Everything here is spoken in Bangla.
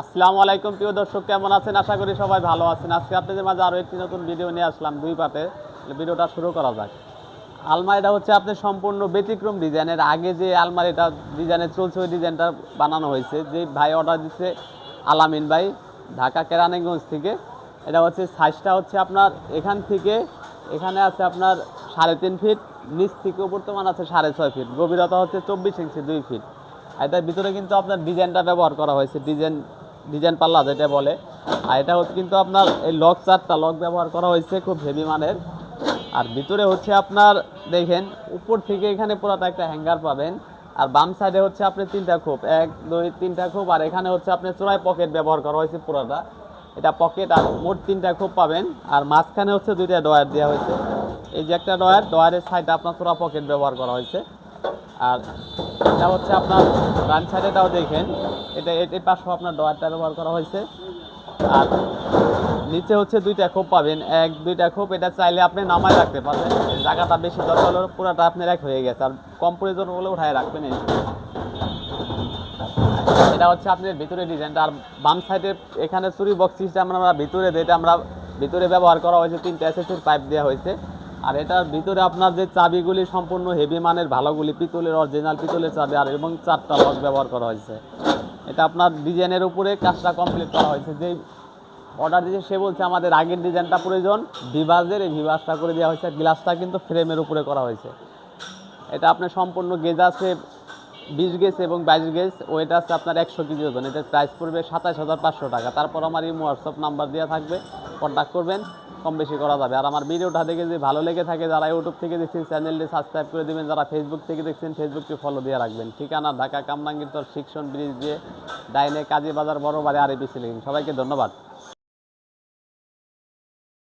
আসসালামু আলাইকুম, প্রিয় দর্শক, কেমন আছেন? আশা করি সবাই ভালো আছেন। আজকে আপনাদের মাঝে আরও একটি নতুন ভিডিও নিয়ে আসলাম দুই পাতে। ভিডিওটা শুরু করা যাক। আলমারিটা হচ্ছে আপনি সম্পূর্ণ ব্যতিক্রম ডিজাইনের। আগে যে আলমারিটা ডিজাইনের চলছে, ওই ডিজাইনটা বানানো হয়েছে। যে ভাই অর্ডার দিচ্ছে আলামিন ভাই, ঢাকা কেরানীগঞ্জ থেকে। এটা হচ্ছে সাইজটা হচ্ছে আপনার এখান থেকে, এখানে আছে আপনার সাড়ে তিন ফিট নিচ থেকে বর্তমান আছে সাড়ে ছয় ফিট গভীরতা হচ্ছে চব্বিশ ইঞ্চি দুই ফিট এটার ভিতরে কিন্তু আপনার ডিজাইনটা ব্যবহার করা হয়েছে। ডিজাইন ডিজাইন পাল্লা যেটা বলে। আর এটা হচ্ছে কিন্তু আপনার এই লক চারটা, লক ব্যবহার করা হয়েছে খুব হেভি মানের। আর ভিতরে হচ্ছে আপনার দেখেন, উপর থেকে এখানে পুরোটা একটা হ্যাঙ্গার পাবেন। আর বাম সাইডে হচ্ছে আপনি তিনটা খোপ, এক, দুই, তিনটা খোপ, আর এখানে হচ্ছে আপনি চোরাই পকেট ব্যবহার করা হয়েছে পুরোটা। এটা পকেট আর মোট তিনটা খোপ পাবেন। আর মাঝখানে হচ্ছে দুইটা ডয়ার দেওয়া হয়েছে। এই যে একটা ডয়ার ডয়ারের সাইডে আপনার চোরা পকেট ব্যবহার করা হয়েছে। আর এটা হচ্ছে আপনার ডান সাইডেটাও দেখেন। এটা এর পাশেও আপনার ডয়ারটা ব্যবহার করা হয়েছে। আর নিচে হচ্ছে দুইটা খোপ পাবেন। এক, দুইটা খোপ, এটা চাইলে আপনি নামায় রাখতে পারবেন। জায়গাটা বেশি দরকার হলে পুরোটা আপনার এক হয়ে গেছে। আর কম প্রয়োজন হলে উঠায় রাখবেন এই। এটা হচ্ছে আপনার ভিতরে ডিজাইনটা আর বাম সাইডে এখানে চুরি বক্স সিস্টেম আমরা ভিতরে যেটা আমরা ভিতরে ব্যবহার করা হয়েছে। তিনটা এসএসের পাইপ দেওয়া হয়েছে। আর এটার ভিতরে আপনার যে চাবিগুলি সম্পূর্ণ হেভি মানের ভালোগুলি পিতলের অরিজিনাল পিতলের চাবি আর এবং চারটা লক ব্যবহার করা হয়েছে। এটা আপনার ডিজাইনের উপরে কাজটা কমপ্লিট করা হয়েছে। যেই অর্ডার দিয়েছে, সে বলছে আমাদের আগের ডিজাইনটা প্রয়োজন। ভিভাসের এই ভিভাসটা করে দেওয়া হয়েছে। গ্লাসটা কিন্তু ফ্রেমের উপরে করা হয়েছে। এটা আপনার সম্পূর্ণ গেজ আছে, বিশ গেজ এবং বাইশ গেজ ওইটা আছে আপনার একশো কেজি ওজন। এটার প্রাইস পড়বে সাতাশ হাজার পাঁচশো টাকা। তারপর আমার এই হোয়াটসঅ্যাপ নাম্বার দেওয়া থাকবে। কন্ট্যাক্ট করবেন। কম বেশি করা যাবে। আর আমার ভিডিওটা দেখে যদি ভালো লেগে থাকে, যারা ইউটিউব থেকে দেখছেন চ্যানেলটি সাবস্ক্রাইব করে দেবেন, যারা ফেসবুক থেকে দেখছেন ফেসবুকটি ফলো দিয়ে রাখবেন। ঠিকানা ঢাকা কামরাঙ্গীর শিক্ষণ ব্রিজ দিয়ে ডাইনে কাজী বাজার বড় বাড়ি আর লিখিন সবাইকে ধন্যবাদ।